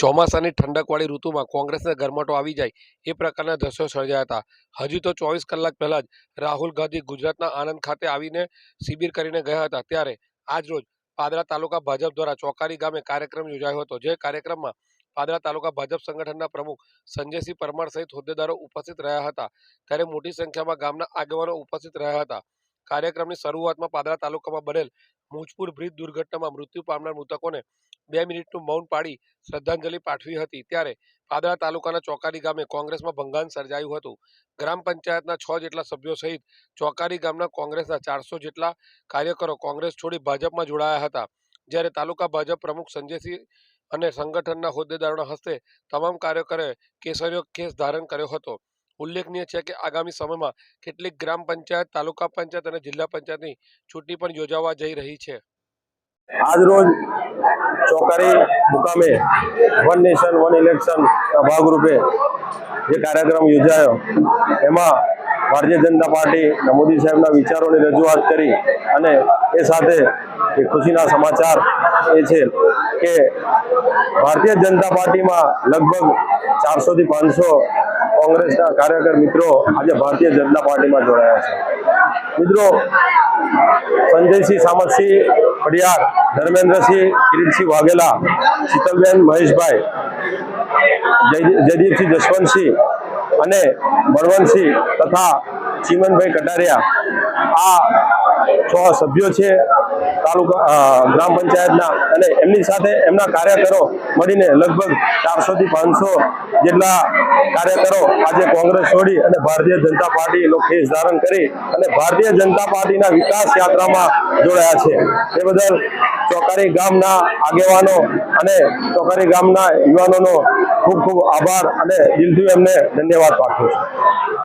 ચોમાસાની ઠંડકવાળી ઋતુમાં કોંગ્રેસને ગરમાટો આવી જાય એ પ્રકારના દ્રશ્યો સર્જાયા હતા. હજી તો ચોવીસ કલાક પહેલાં જ રાહુલ ગાંધી ગુજરાતના આણંદ ખાતે આવીને શિબિર કરીને ગયા હતા. ત્યારે આજ રોજ પાદરા તાલુકા ભાજપ દ્વારા ચોકારી ગામે કાર્યક્રમ યોજાયો હતો. જે કાર્યક્રમમાં પાદરા તાલુકા ભાજપ સંગઠનના પ્રમુખ સંજયસિંહ પરમાર સહિત હોદ્દેદારો ઉપસ્થિત રહ્યા હતા. ત્યારે મોટી સંખ્યામાં ગામના આગેવાનો ઉપસ્થિત રહ્યા હતા. કાર્યક્રમની શરૂઆતમાં પાદરા તાલુકામાં બનેલ મુજપુર બ્રિજ દુર્ઘટનામાં મૃત્યુ પામનાર મૃતકોને બે મિનિટનું મૌન પાડી શ્રદ્ધાંજલિ પાઠવી હતી. ત્યારે પાદરા તાલુકાના ચોકારી ગામે કોંગ્રેસમાં ભંગાણ સર્જાયું હતું. ગ્રામ પંચાયતના છ જેટલા સભ્યો સહિત ચોકારી ગામના કોંગ્રેસના ચારસો જેટલા કાર્યકરો કોંગ્રેસ છોડી ભાજપમાં જોડાયા હતા. જ્યારે તાલુકા ભાજપ પ્રમુખ સંજયસિંહ અને સંગઠનના હોદ્દેદારોના હસ્તે તમામ કાર્યકરોએ કેસરીયો કેસ ધારણ કર્યો હતો. ઉલ્લેખનીય છે કે આગામી સમયમાં કેટલીક ગ્રામ પંચાયત, તાલુકા પંચાયત અને જિલ્લા પંચાયતની ચૂંટણી પણ યોજાવા જઈ રહી છે. આજ રોજ ચોકારી મુકામે વન નેશન, વન ઇલેક્શન ભાગરૂપે જે કાર્યક્રમ યોજાયો, એમાં ભારતીય જનતા પાર્ટી મોદી સાહેબના વિચારોની રજૂઆત કરી અને એ સાથે એ ખુશીના સમાચાર એ છે કે ભારતીય જનતા પાર્ટીમાં લગભગ ચારસોથી પાંચસો કોંગ્રેસના કાર્યકર મિત્રો આજે ભારતીય જનતા પાર્ટીમાં જોડાયા છે. મિત્રો, સંજયસિંહ સામતસિંહ પડિયાર, ધર્મેન્દ્રસિંહ કિરીટસિંહ વાઘેલા, શીતલબેન મહેશભાઈ, જય- જયદીપસિંહ જસવંતસિંહ અને બળવંતસિંહ તથા ચીમનભાઈ કટારિયા આ છ સભ્યો છે, તાલુકા ગ્રામ પંચાયતના, અને એમની સાથે એમના કાર્યકરો મળીને લગભગ ચારસોથી પાંચસો જેટલા કાર્યકરો આજે કોંગ્રેસ છોડી અને ભારતીય જનતા પાર્ટી ખેસ ધારણ કરી અને ભારતીય જનતા પાર્ટીના વિકાસ યાત્રામાં જોડાયા છે. એ બદલ ચોકારી ગામના આગેવાનો અને ચોકારી ગામના યુવાનોનો ખૂબ ખૂબ આભાર અને દિલથી એમને ધન્યવાદ પાઠવું છું.